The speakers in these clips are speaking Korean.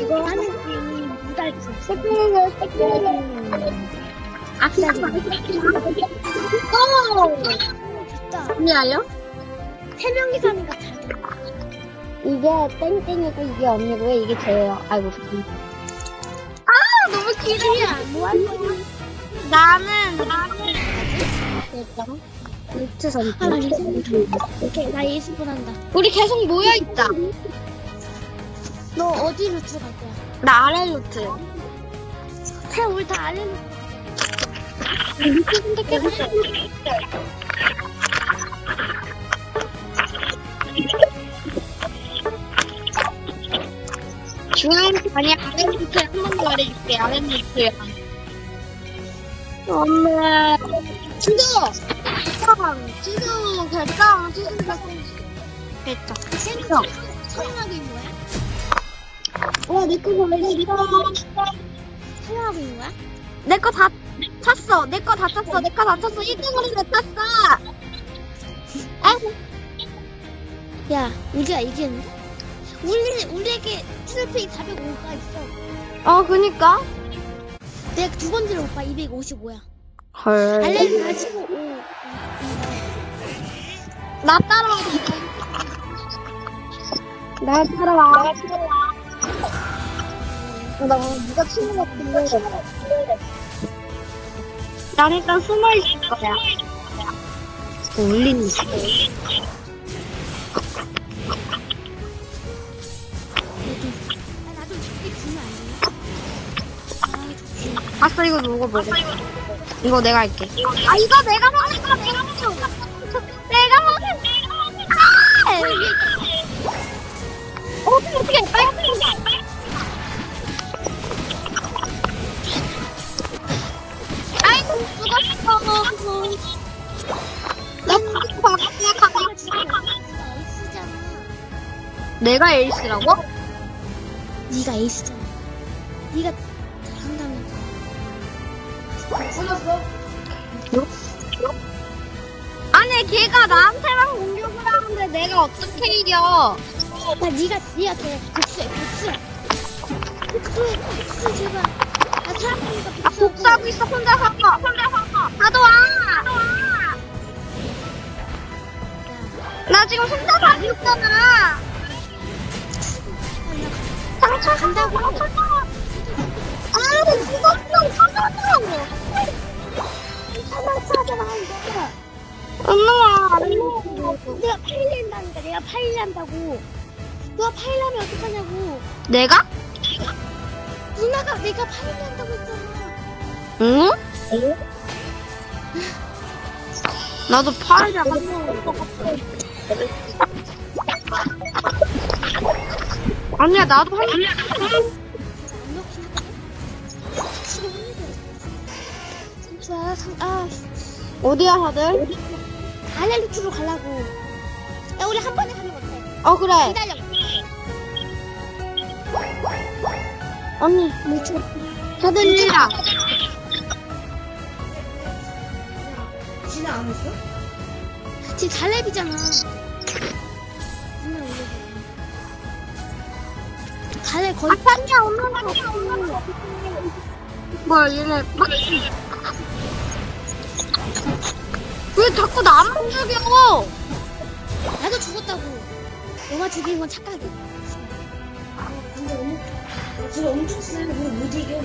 그거 하는 게임이 무달지. 새끼는 새끼는 악사지. 오! 좋다. 언니 알려? 세 명이서 하니까 잘 돼. 이게 땡땡이고 이게 언니고요 이게 제예요 아이고 아 너무 거야? 나는 나는 일단 루트 선수 아, 나 예습 오케이, 나 예습을 한다. 우리 계속 모여 있다 너 어디 루트 갈 거야? 나 아래 루트. 새 우리 다 알려놓 루트. 선택해서 중앙 아니 아래 루트 한번 더 말해줄게. 아래 루트야 엄마. 지도! 결정 지도 결정 지도 결정 됐다. 생각 있는 거야? 와, 내거 걸리니까. 촬영하고 있는 거야? 내 거 다 찼어. 내 거 다 찼어. 내 거 다 찼어. 1등으로 내 찼어. 아, 야, 우리가 이기는데? 우리, 우리에게 트로피 405가 있어. 어, 그니까. 내가 두 번째로 오빠 255야. 헐. 알레르기 가지고 5. 나 따라와. 나 따라와. 나 누가 치는 것 같은데. 난 일단 숨어 있을 거야. 울리는 거. 아, 안 되나? 아, 좋지. 아싸, 이거 누가 먹어? 이거 내가 할게. 아, 이거 내가 먹을 거야. 내가 먹을 거 내가 에이스라고? 네가 에이스잖아. 네가 잘한다면서. 아니, 걔가 나한테만 공격을 하는데 내가 어떻게 이겨? 나 네가 네가 걔 복수해 복수해. 복수해 복수 제발. 나 사람이니까 아, 복수하고. 복수하고 있어, 혼자서. 혼자서. 나도 와. 나도 와. 나 지금 혼자서 하고 있잖아. 상처 간다고. 아, 나 죽었어. 사망차잖아 이거. 엄마. 내가 파일낸다니까 내가 파일낸다고. 너가 파일하면 어떡하냐고. 내가? 누나가 내가 파일낸다고 했잖아. 응? 나도 파이를 한 아니야 나도 한. 진짜 상 아. 어디야 다들? 알렐루트로 가려고. 야 우리 한 번에 가는 거 어때? 어 그래 기다려. 언니 물총. 다들 일라 지나 안 했어? 지금 갈렙이잖아. 다들 거의 아빠가 없는 거 같고 뭐야 얘네 왜 자꾸 나만 죽여? 나도 죽었다고. 너가 죽인 건 착각이야 근데 엄청 지금 우리 못 이겨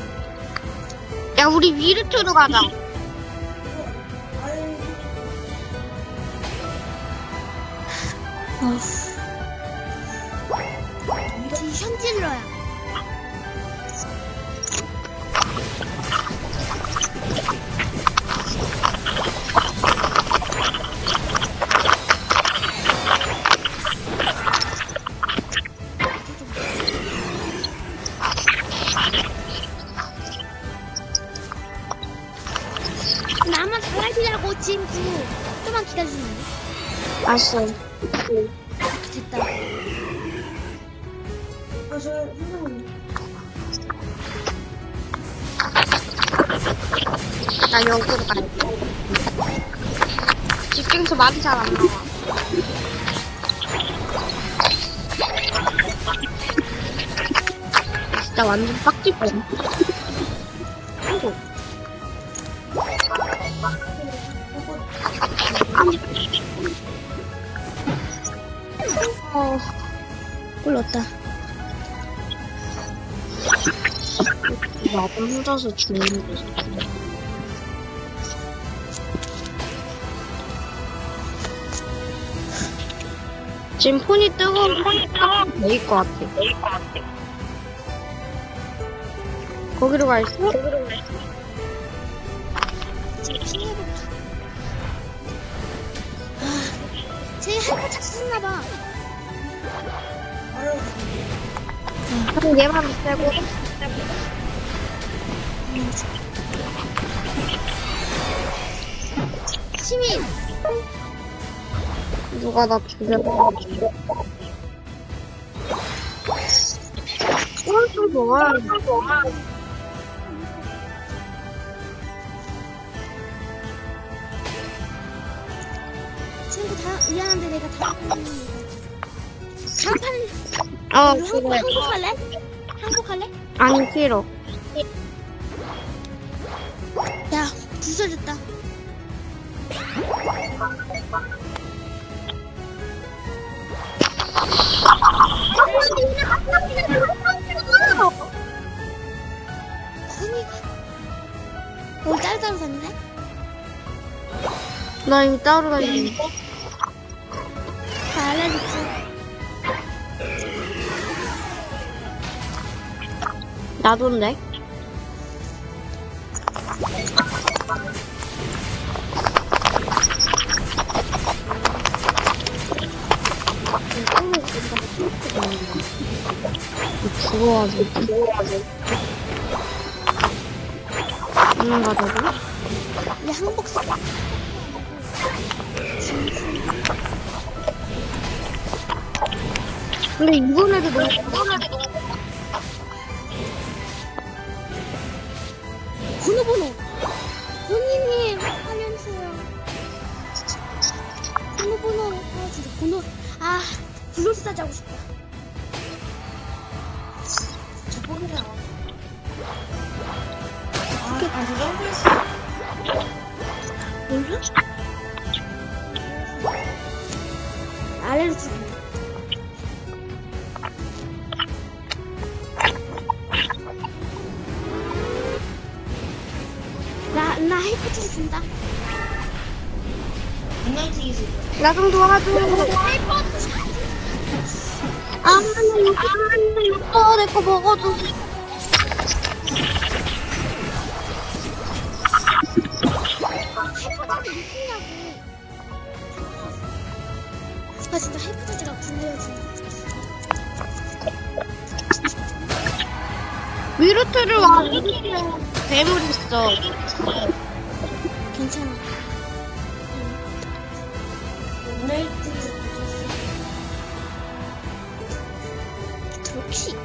야 우리 위르트로 가자. 어. 1. 아, 저 선생님. 나 여기로 갈게 집중해서 말이 잘 안 나와 진짜 완전. 아이고. 어, 골 넣었다. 혼자서 죽는 거지. 지금 폰이 뜨거운 폰이 뜨거운 데일 것 같아. 거기로 가 있어? 지금 피해볼게. 아, 쟤 할거 찾았나봐. 그럼 얘만 빼고. 시민! 누가 나? 오른쪽 먹어야 돼. 친구 다, 미안한데 내가 다. 다음 어, 한국, 그래. 한국 할래? 한국 할래? 아니, 싫어. 야, 부서졌다. 어, 따로따로 갔네? 나 이미 따로 다니는데. 다 알려줬지. 나도인 데? 죽어가지고. 도망가자고? 야, 항복 써. 근데 이번에도 너무, 이번에도 너무. 번호, 번호. 본인님, 알려주세요. 번호, 번호. 아, 진짜 번호. 아, 블루스타즈 하고 싶다. 저 번호가. 아, 아, 저 정도였어. 몰라? 알려주세요. 나, 나 해프트 준다. 나좀 도와줘. 해프트! 아, 나 이거, 아, 이거, 내거 먹어줘. 해프트는 있냐고. 아, 진짜 해프트가 불려진다. 미루트를 와, 미루트. 괴물 있어. 괜찮아. 그렇지.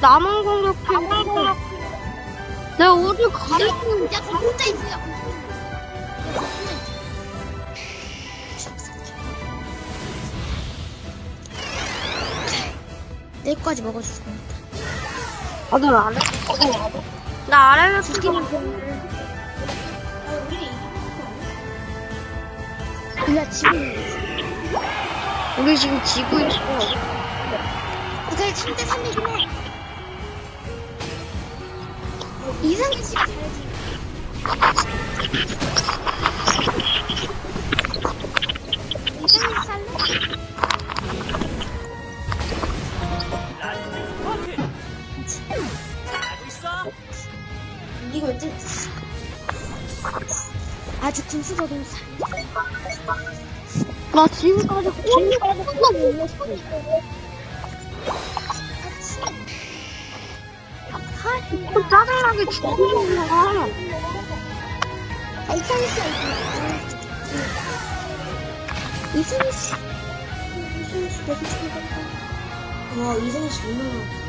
나만 공격해. 내가 어디 가려고. 야, 그 혼자 있어. 야, 내 거까지 먹어줄 거야. 아, 나 아래. 나 아래를 죽이는 야, 지금. 우리 지금 지고 있어. 그래, 3대 3이긴 해. 이상민 씨가 잘하지. 이상민 씨 할래? 이거 이제 아주 너무 잘. 나 지금까지 혼자 혼자 못 먹었어. 또 짜증나게 죽는 거야. 아, 씨가 이거. 이상민 씨. 이상민 씨 너무 잘한다. 와, 이상민 씨 얼마나.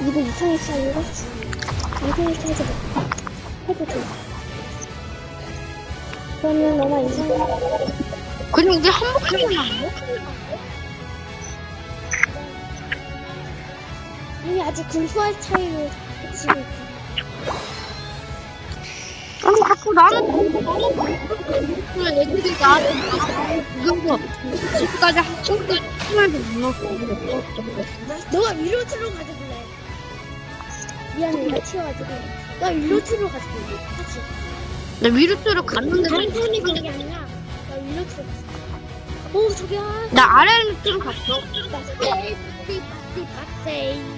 이거 이상했어 이거 이상했어 해도 돼 해도 돼 그러면 너만 이상해 그냥 이제 한복하면 안 돼? 아니 아직 군수할 차이로 지금 아니 자꾸 나는 그냥 애들이 나한테 이거서 지금까지 한 친구까지 통화해서 못 넣었어. 너가 위로트로 가져볼래. 미안해 내가 튀어가지고. 나 위로트로 가져볼래. 그치? 나 위루트로 갔는데 다른 사람이 그런 게 아니라 나 위로트로 갔어. 오 저기야. 나 아래 루트로 갔어. 빠세이 빠세이 빠세이 빠세이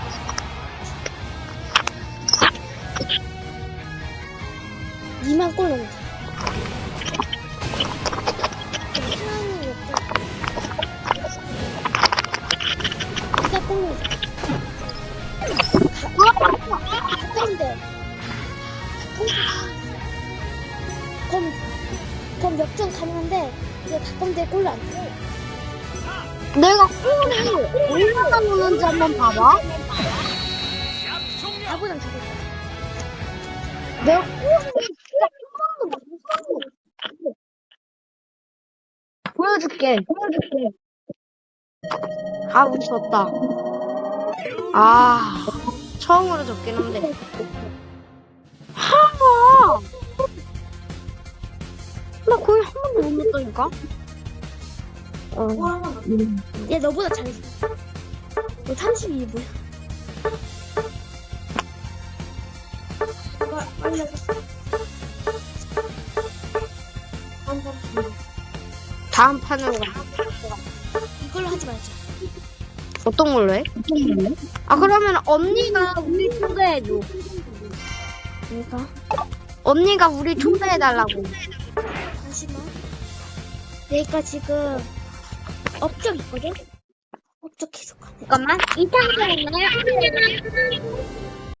그럼 역전 가능한데, 이거 가까운데 골을 안 돼. 내가 골을 얼마나 넣는지 한번 봐봐. 가보단 죽을 거야. 내가 골을 진짜 한 번도 못 넣었어. 보여줄게. 보여줄게. 아 우리 졌다. 아 처음으로 졌긴 한데 못 넣었다니까 어. 얘 너보다 잘했어. 너 32이 뭐야? 다음 판으로 가. 이걸로 하지 말자. 어떤 걸로 해? 아 그러면 언니가 우리 초대해줘 내가 언니가 우리 초대해달라고. 내가 지금 업적 있거든? 업적 계속 가네. 잠깐만 이탄 있나요?